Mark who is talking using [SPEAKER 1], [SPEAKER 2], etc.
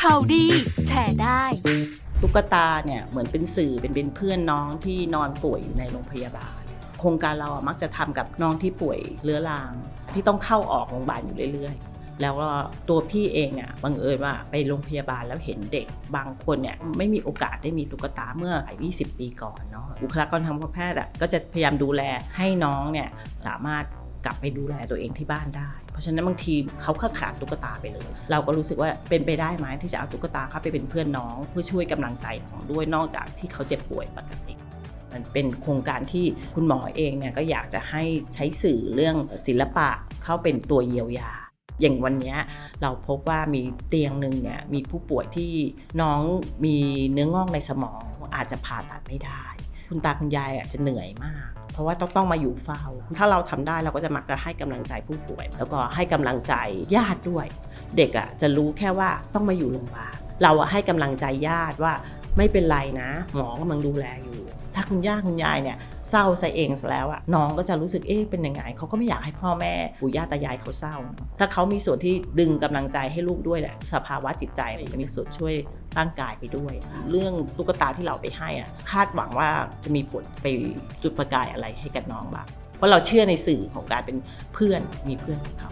[SPEAKER 1] ข่าวดีแชร์ได้
[SPEAKER 2] ตุ๊กตาเนี่ยเหมือนเป็นสื่อเป็นเป็นเพื่อนน้องที่นอนป่วยอยู่ในโรงพยาบาล โครงการเราอะมักจะทำกับน้องที่ป่วยเรื้อรังที่ต้องเข้าออกโรงพยาบาลอยู่เรื่อยๆ แล้วก็ตัวพี่เองอะบังเอิญว่าไปโรงพยาบาลแล้วเห็นเด็กบางคนเนี่ยไม่มีโอกาสได้มีตุ๊กตาเมื่อ 20 ปีก่อนเนาะบุคลากรทางการแพทย์อะก็จะพยายามดูแลให้น้องเนี่ยสามารถกลับไปดูแลตัวเองที่บ้านได้ ราะฉะนั้นบางทีเขาก็ขาดตุ๊กตาไปเลย เราก็รู้สึกว่าเป็นไปได้ไหมที่จะเอาตุ๊กตาเข้าไปเป็นเพื่อนน้อง เพื่อช่วยกำลังใจน้องด้วยนอกจากที่เขาเจ็บป่วยปกติมันเป็นโครงการที่คุณหมอเองเนี่ยก็อยากจะให้ใช้สื่อเรื่องศิลปะเข้าเป็นตัวเยียวยา อย่างวันนี้เราพบว่ามีเตียงหนึ่งเนี่ยมีผู้ป่วยที่น้องมีเนื้องอกในสมองอาจจะผ่าตัดไม่ได้ คุณตาคุณยายอะจะเหนื่อยมาก เพราะว่าต้องต้องมาอยู่เฝ้า ถ้าเราทำได้เราก็จะมักจะให้กำลังใจผู้ป่วย แล้วก็ให้กำลังใจญาติด้วย เด็กอะจะรู้แค่ว่าต้องมาอยู่โรงพยาบาลเราอะให้กำลังใจญาติว่า ไม่เป็นไรนะ หมอกำลังดูแลอยู่ ถ้าคุณย่าคุณยายเนี่ยเศร้าซะเองซะแล้วอะน้องก็จะรู้สึกเอ๊ะเป็นยังไงเขาก็ไม่อยากให้พ่อแม่ปู่ย่าตายายเขาเศร้า ถ้าเขามีส่วนที่ดึงกำลังใจให้ลูกด้วยแหละสภาวะจิตใจมีส่วนช่วยร่างกายไปด้วย เรื่องตุ๊กตาที่เราไปให้อะคาดหวังว่าจะมีผลไปจุดประกายอะไรให้กับน้องบ้างเพราะเราเชื่อในสื่อของการเป็นเพื่อนมีเพื่อนของเขา